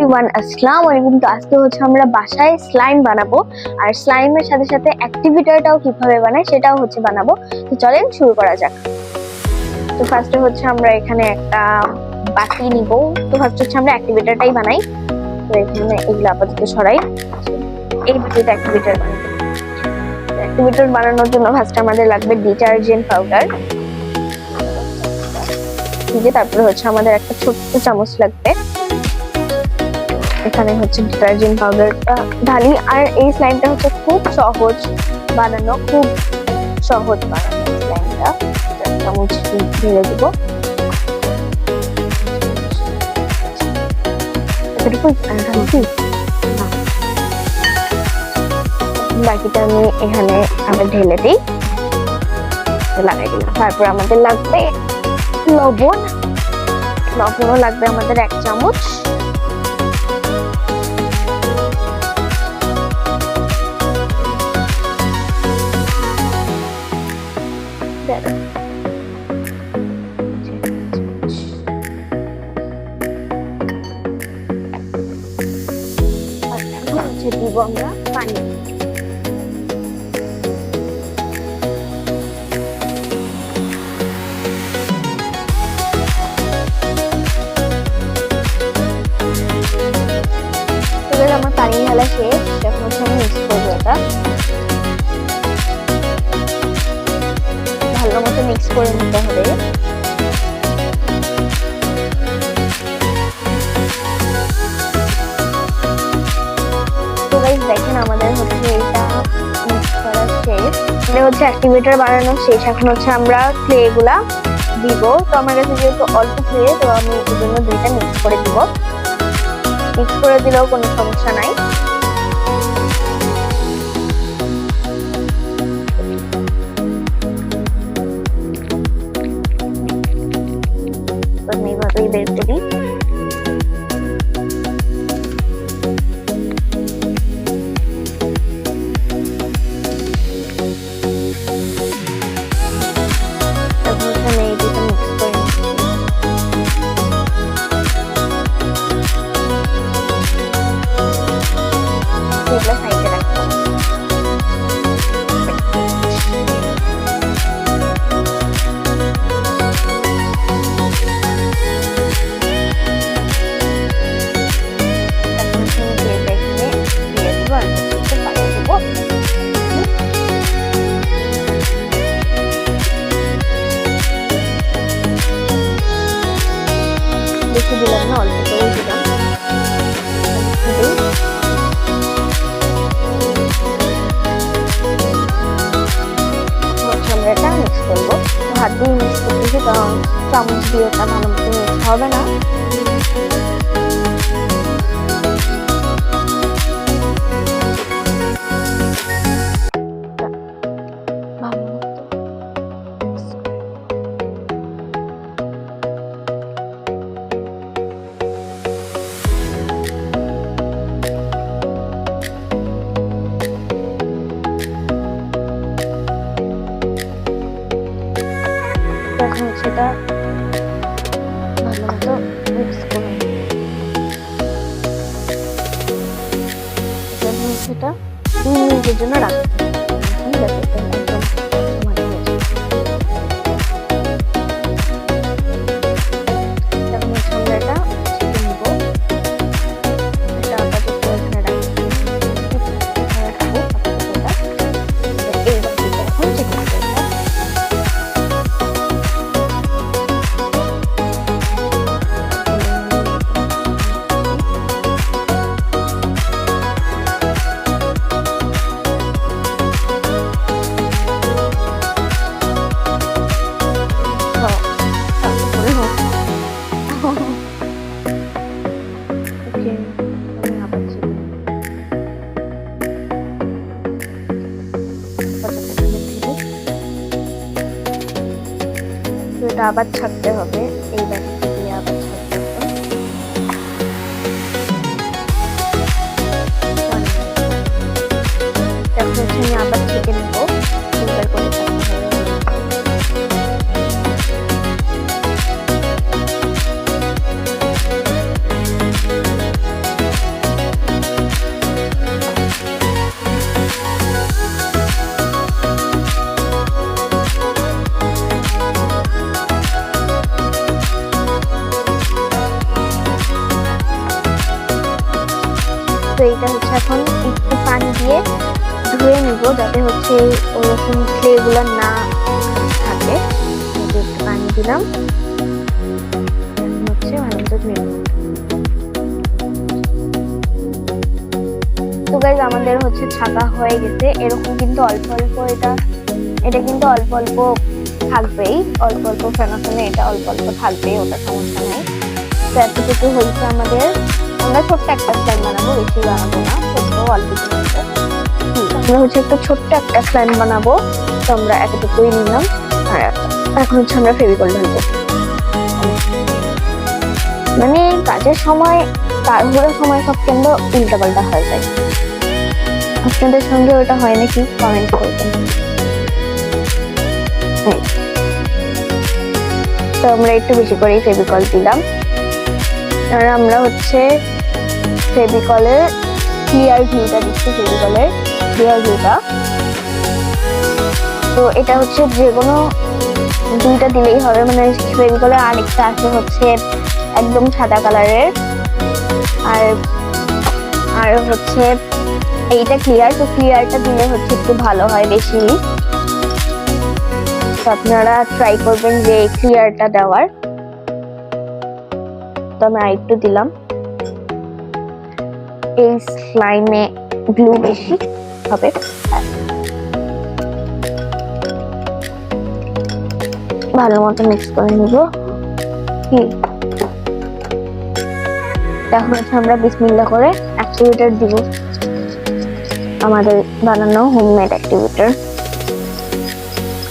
Everyone আসসালামু আলাইকুম। তো আজকে হচ্ছে আমরা বাসায় স্লাইম বানাবো। আর স্লাইমের সাথে সাথে অ্যাক্টিভিটারটাও কীভাবে বানাই সেটাও হচ্ছে বানাবো। তো চলেন শুরু করা যাক। তো ফার্স্টে হচ্ছে আমরা এখানে একটা বাটি নিব। তো ফার্স্ট হচ্ছে আমরা অ্যাক্টিভিটারটাই বানাই। তো এখানে এগুলো আপাতত সরাই। এই বাটিতে অ্যাক্টিভিটার বানাবো। অ্যাক্টিভিটার বানানোর জন্য ফার্স্ট আমাদের লাগবে ডিটারজেন্ট পাউডার দিয়ে তারপরে হচ্ছে আমাদের একটা ছোট্ট চামচ লাগবে। এখানে হচ্ছে ডিটারজেন্ট পাউডারটা ঢালি, আর এই স্লাইমটা হচ্ছে খুব সহজ বানানো, খুব সহজ বানানো স্লাইমটা। চামচ ঢেলে দিব। বাকিটা আমি এখানে আবার ঢেলে দিই। লাগাই দিলাম। তারপর আমাদের লাগবে লবণ। লবণও লাগবে আমাদের এক চামচ। ঢালা শেষ এখন হচ্ছে আমি মিক্স করব এটা। ভালো মতো মিক্স করে নিতে হবে। তো গাইস দেখেন আমাদের হচ্ছে এটা মিক্স করা শেষ। এটা হচ্ছে অ্যাক্টিভেটর বানানো শেষ। এখন হচ্ছে আমরা ক্লে গুলা দিব। তো আমার কাছে যেহেতু অল্প ক্লে তো আমি এই জন্য দুইটা মিক্স করে দিব। মিক্স করে দিলেও কোনো সমস্যা নাই। করব। হাত দিয়ে মিক্স করতেছি চামচ দিয়ে এটা ভালো মতো মিক্স হবে না। এটা ভালো মতো মিক্স করে নিই। এখন হচ্ছে দুই মিনিটের জন্য রাখতে আবার ছাড়তে হবে। তো এটা হচ্ছে এখন একটু পানি দিয়ে ধুয়ে নিব যাতে হচ্ছে ওরকম ক্লেগুলো না থাকে। একটু পানি দিলাম। হচ্ছে তো গাইজ আমাদের হচ্ছে ছাকা হয়ে গেছে। এরকম কিন্তু অল্প অল্প এটা এটা কিন্তু অল্প অল্প থাকবেই। অল্প অল্প ফেনা ফেনা এটা অল্প অল্প থাকবেই, ওটা সমস্যা নেই। তো এতটুকু হয়েছে আমাদের। আমরা ছোট্ট একটা স্লাইম বানাবো বেশি বানাবো না, ছোট্ট অল্প আমরা হচ্ছে একটা ছোট্ট একটা স্লাইম বানাবো, তো আমরা এতটুকুই নিলাম। আর এখন হচ্ছে আমরা ফেভিকল ঢালবো মানে কাজের সময়, তাড়াহুড়োর সময় সব কেন্দ্র উল্টাপাল্টা হয়ে যায়। আপনাদের সঙ্গে ওটা হয় নাকি? কমেন্ট করবেন। তো আমরা একটু বেশি করেই ফেভিকল দিলাম। আর আমরা হচ্ছে ফেভিকলের ক্লিয়ার ভিউটা দিচ্ছি ফেভিকলের ক্লিয়ার ভিউটা তো এটা হচ্ছে যে কোনো দুইটা দিলেই হবে মানে ফেভিকলের আরেকটা আছে হচ্ছে একদম সাদা কালারের। আর আর হচ্ছে এইটা ক্লিয়ার, তো ক্লিয়ারটা দিলে হচ্ছে একটু ভালো হয় বেশি। তো আপনারা ট্রাই করবেন যে ক্লিয়ারটা দেওয়ার। তো আমি আরেকটু দিলাম। এই স্লাইমে গ্লু বেশি হবে। ভালো মতো মিক্স করে নিব। কি এখন হচ্ছে আমরা বিসমিল্লা করে অ্যাক্টিভেটর দিব। আমাদের বানানো হোমমেড অ্যাক্টিভেটর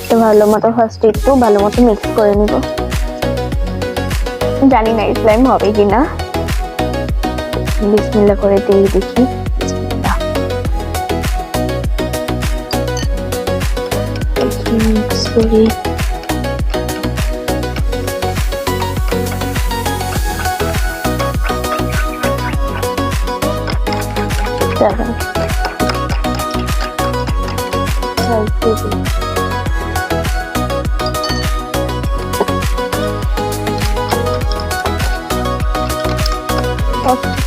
তো ভালো মতো ফার্স্ট একটু ভালো মতো মিক্স করে নিব। জানি না স্লাইম হবে কিনা। বিসমিল্লা করে দিয়ে দেখি বিসমিল্লাহ। দেখি mix করি seven. Twelve, thirteen. Okay.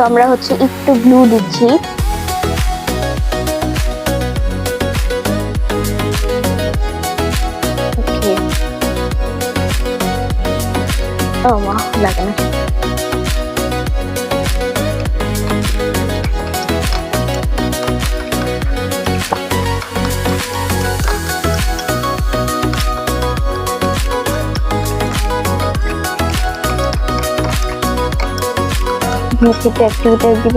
তো আমরা হচ্ছে একটু গ্লু দিচ্ছি। ও মা লাগে না। নিচেতে অ্যাক্টিভিটার দিব।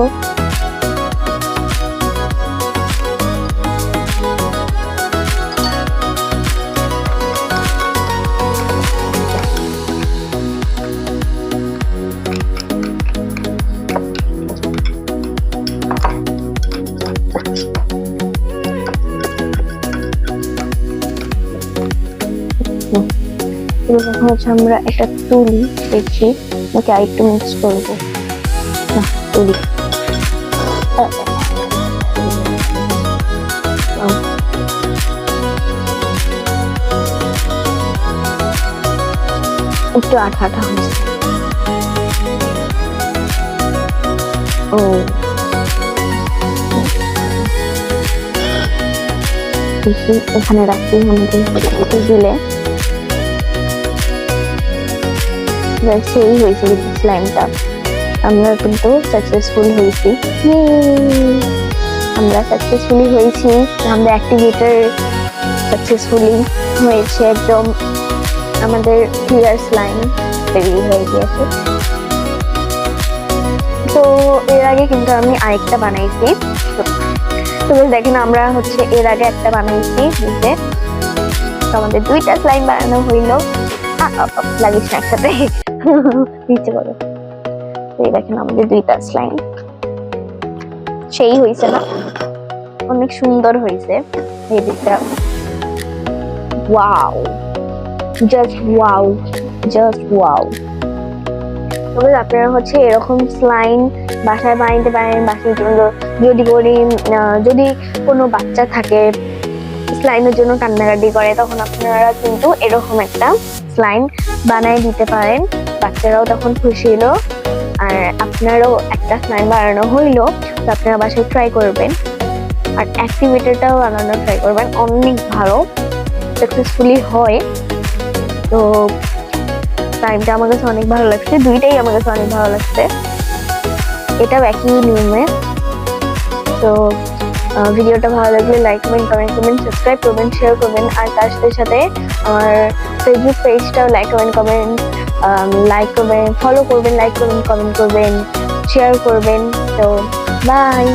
এবার এখন হচ্ছে আমরা একটা তুলি দেখছি নাকি আরেকটু মিক্স করব? না তুলি আহ, আহ। একটু আঠা আঠা হয়েছে ও দেখি এখানে রাখি আমাদের একটু দিলে ব্যাস সেই হয়েছে কিন্তু স্লাইমটা আমরা কিন্তু সাকসেসফুল হয়েছি! আমরা সাকসেসফুলি হয়েছি। আমরা অ্যাক্টিভেটর সাকসেসফুলি হয়েছে। একদম আমাদের ক্লিয়ার স্লাইম তৈরি হয়ে গিয়েছে। তো এর আগে কিন্তু আমি আরেকটা বানাইছি। তো- দেখেন আমরা হচ্ছে এর আগে একটা বানাইছি বুঝতে তো আমাদের দুইটা স্লাইম বানানো হইল। লাগিস না একসাথে। নিচে বলো। তো দেখেন আমাদের দুইটা স্লাইম সেই হয়েছে না। অনেক সুন্দর হয়েছে এই দিকটা wow just wow just wow তবে আপনারা হচ্ছে এরকম স্লাইম বাসায় বানাইতে পারেন বাসার জন্য যদি করি যদি কোনো বাচ্চা থাকে স্লাইমের জন্য কান্নাকাটি করে, তখন আপনারা কিন্তু এরকম একটা স্লাইম বানাই দিতে পারেন। বাচ্চারাও তখন খুশি হলো। আর আপনারও একটা স্লাইম বানানো হইল, তো আপনারা বাসায় ট্রাই করবেন। আর অ্যাক্টিভিটিটাও বানানো ট্রাই করবেন, অনেক ভালো সাকসেসফুলি হয়। তো টাইমটা আমার কাছে অনেক ভালো লাগছে, দুইটাই আমার কাছে অনেক ভালো লাগছে। এটাও একই নিয়মে। তো ভিডিওটা ভালো লাগলে লাইক করবেন কমেন্ট করবেন সাবস্ক্রাইব করবেন শেয়ার করবেন। আর তার সাথে সাথে আমার ফেসবুক পেজটাও লাইক করবেন কমেন্ট লাইক করবেন ফলো করবেন লাইক করবেন কমেন্ট করবেন শেয়ার করবেন তো বাই